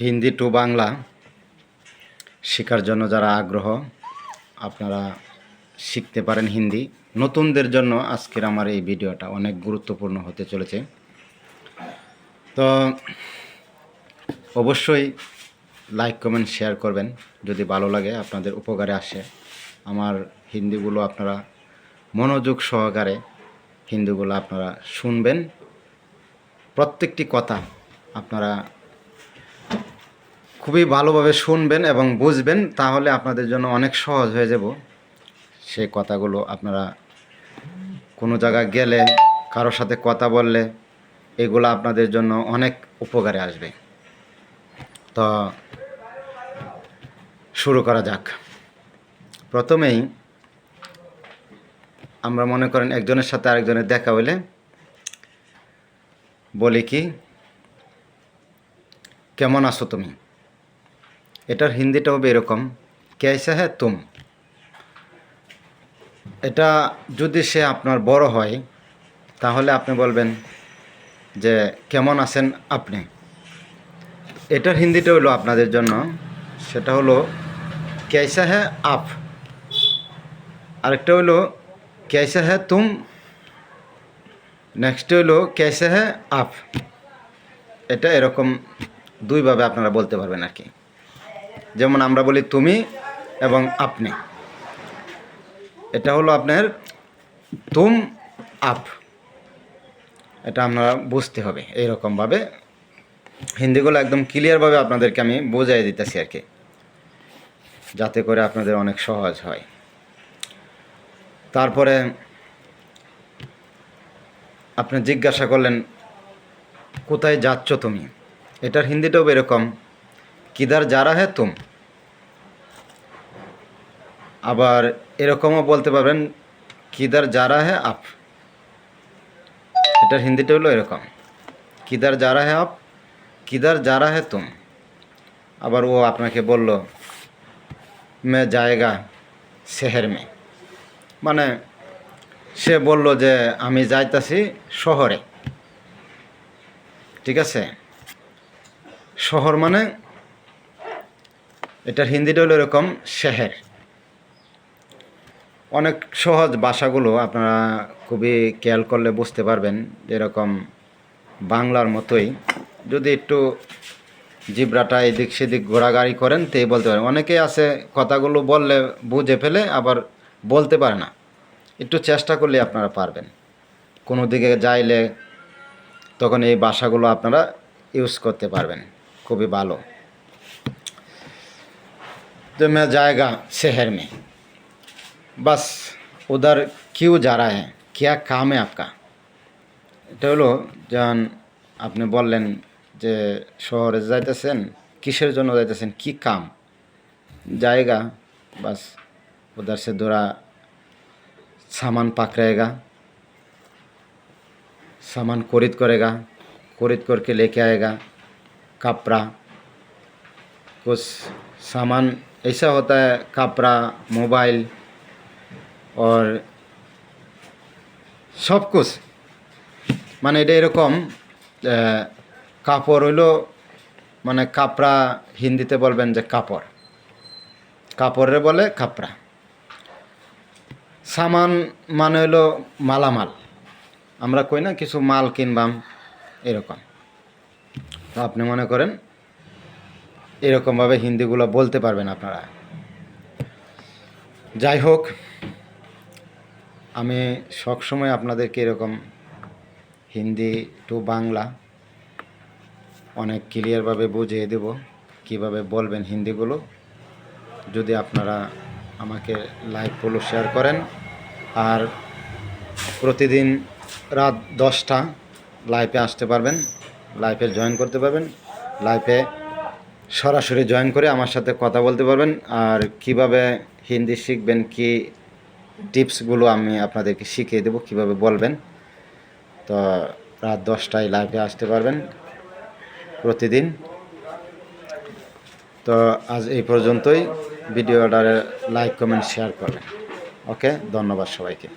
Hindi two Bangla শেখার জন্য যারা আগ্রহ, আপনারা শিখতে পারেন হিন্দি। নতুনদের জন্য আজকের আমার এই ভিডিওটা অনেক গুরুত্বপূর্ণ হতে চলেছে। তো অবশ্যই লাইক, কমেন্ট, শেয়ার করবেন যদি ভালো লাগে, আপনাদের উপকারে আসে। আমার হিন্দিগুলো আপনারা মনোযোগ সহকারে হিন্দিগুলো আপনারা শুনবেন। প্রত্যেকটি কথা আপনারা খুবই ভালোভাবে শুনবেন এবং বুঝবেন, তাহলে আপনাদের জন্য অনেক সহজ হয়ে যাব। সেই কথাগুলো আপনারা কোনো জায়গায় গেলে, কারোর সাথে কথা বললে, এগুলো আপনাদের জন্য অনেক উপকারে আসবে। তো শুরু করা যাক। প্রথমেই আমরা মনে করেন একজনের সাথে আরেকজনের দেখা হইলে বলি কি, কেমন আছো তুমি? এটার হিন্দিটা হবে এরকম কেসা হ্যাঁ তুম। এটা যদি সে আপনার বড় হয়, তাহলে আপনি বলবেন যে, কেমন আছেন আপনি? এটার হিন্দিটা হলো আপনাদের জন্য, সেটা হলো কেসা হ্যাঁ আপ। আরেকটা হলো কেসা হ্যাঁ তুম। নেক্সট হলো কেসে হ্যাঁ আপ। এটা এরকম দুইভাবে আপনারা বলতে পারবেন আর কি। যেমন আমরা বলি তুমি এবং আপনি। এটা হলো আপনার তুম আপ। এটা আপনারা বুঝতে হবে এইরকমভাবে। হিন্দিগুলো একদম ক্লিয়ারভাবে আপনাদেরকে আমি বোঝাই দিতেছি আর কি, যাতে করে আপনাদের অনেক সহজ হয়। তারপরে আপনি জিজ্ঞাসা করলেন, কোথায় যাচ্ছ তুমি? এটার হিন্দিটাও এরকম কিদার যারা হ্যাঁ তুম। আবার এরকমও বলতে পারবেন, কিদার যারা হ্যাঁ আপ। এটার হিন্দিটা হলো এরকম, কিদার যারা হ্যাঁ আপ, কিদার যারা হ্যাঁ তুম। আবার ও আপনাকে বলল, মে জায়গা শহর মে। মানে সে বলল যে আমি যাইতাছি শহরে। ঠিক আছে? শহর মানে এটার হিন্দিটা হলো এরকম শেহের। অনেক সহজ ভাষাগুলো আপনারা খুবই খেয়াল করলে বুঝতে পারবেন যেরকম বাংলার মতোই। যদি একটু জিব্রাটা এদিক সেদিক ঘোরাঘাড়ি করেন তেই বলতে পারেন। অনেকেই আছে কথাগুলো বললে বুঝে ফেলে, আবার বলতে পারে না। একটু চেষ্টা করলে আপনারা পারবেন। কোনো দিকে যাইলে তখন এই ভাষাগুলো আপনারা ইউজ করতে পারবেন। খুবই ভালো। तो मैं जाएगा शहर में बस उधर क्यों जा रहा है क्या काम है आपका এটা হলো যেমন আপনি বললেন যে শহরে যাইতেছেন কিসের জন্য যাইতেছেন কি কাম জায়গা বাস उधर से दूरा सामान पकड़ेगा सामान खरीद करेगा खरीद करके लेके आएगा कपड़ा कुछ सामान ऐसा होता है कपड़ा मोबाइल और সব কুছ মানে এটা এরকম আহ, কাপড় হইলো মানে কাপড়া হিন্দিতে বলবেন যে কাপড় কাপড়ে বলে কাপড়া সামান মানে হলো মালামাল আমরা কই না কিছু মাল কিনবাম এরকম তো আপনি মনে করেন এরকমভাবে হিন্দিগুলো বলতে পারবেন আপনারা। যাই হোক আমি সবসময় আপনাদেরকে এরকম হিন্দি টু বাংলা অনেক ক্লিয়ারভাবে বুঝিয়ে দেব, কীভাবে বলবেন হিন্দিগুলো। যদি আপনারা আমাকে লাইভ ফলো, শেয়ার করেন, আর প্রতিদিন রাত দশটা লাইভে আসতে পারবেন লাইভে জয়েন করতে পারবেন লাইভে সরাসরি জয়েন করে আমার সাথে কথা বলতে পারবেন আর কীভাবে হিন্দি শিখবেন, কি টিপসগুলো আমি আপনাদেরকে শিখিয়ে দেবো, কীভাবে বলবেন। তো রাত দশটায় লাইভে আসতে পারবেন প্রতিদিন। তো আজ এই পর্যন্তই। ভিডিওটা লাইক কমেন্ট শেয়ার করবেন। ওকে ধন্যবাদ সবাইকে।